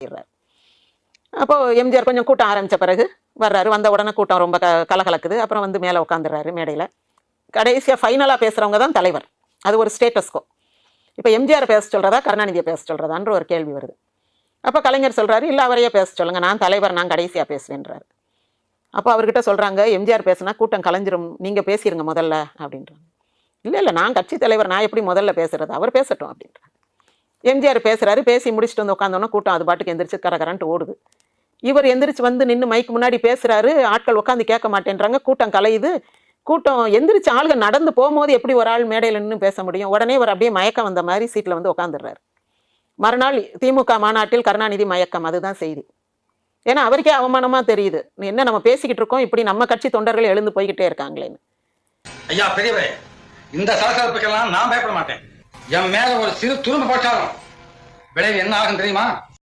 சொல்லிடுறாரு அப்போ எம்ஜிஆர் கொஞ்சம் கூட்டம் ஆரம்பித்த பிறகு வர்றாரு. வந்த உடனே கூட்டம் ரொம்ப க கலகலக்குது. அப்புறம் வந்து மேலே உட்காந்துடுறாரு மேடையில். கடைசியாக ஃபைனலாக பேசுகிறவங்க தான் தலைவர். அது ஒரு ஸ்டேட்டஸ்கோ இப்போ எம்ஜிஆர் பேச சொல்கிறதா கருணாநிதியை பேச சொல்கிறதான்ற ஒரு கேள்வி வருது. அப்போ கலைஞர் சொல்கிறாரு இல்லை அவரையே பேச சொல்லுங்க. நான் தலைவர் நான் கடைசியாக பேசுவேன்றாரு. அப்போ அவர்கிட்ட சொல்கிறாங்க எம்ஜிஆர் பேசுனா கூட்டம் கலைஞ்சிரும். நீங்கள் பேசிடுங்க முதல்ல. அப்படின்றாங்க. இல்லை இல்லை நான் கட்சி தலைவர். நான் எப்படி முதல்ல பேசுறது? அவர் பேசட்டும். அப்படின்றாங்க. எம்ஜிஆர் பேசுகிறாரு பேசி முடிச்சுட்டு வந்து உட்காந்தோன்னே கூட்டம் அது பாட்டுக்கு எந்திரிச்சு கரகரன்ட்டு ஓடுது. இவர் எந்திரிச்சு வந்து நின்று மைக்கு முன்னாடி பேசுகிறாரு ஆட்கள் உட்காந்து கேட்க மாட்டேன்றாங்க கூட்டம் கலையுது. கூட்டம் எந்திரிச்சு ஆளுங்க நடந்து போகும்போது எப்படி ஒரு ஆள் மேடையில் நின்று பேச முடியும்? உடனே இவர் அப்படியே மயக்கம் வந்த மாதிரி சீட்டில் வந்து உட்காந்துடுறாரு. மறுநாள் திமுக மாநாட்டில் கருணாநிதி மயக்கம் அதுதான் செய்தி. ஏன்னா அவருக்கே அவமானமாக தெரியுது. என்ன நம்ம பேசிக்கிட்டு இருக்கோம் இப்படி நம்ம கட்சி தொண்டர்கள் எழுந்து போய்கிட்டே இருக்காங்களேன்னு. ஐயா பெரியவே இந்த சலசலப்புக்கெல்லாம் நான் பயப்பட மாட்டேன். என் மேல ஒரு சிறு துரும்பு போட்டாலும் விளைவு என்ன ஆகும் தெரியுமா?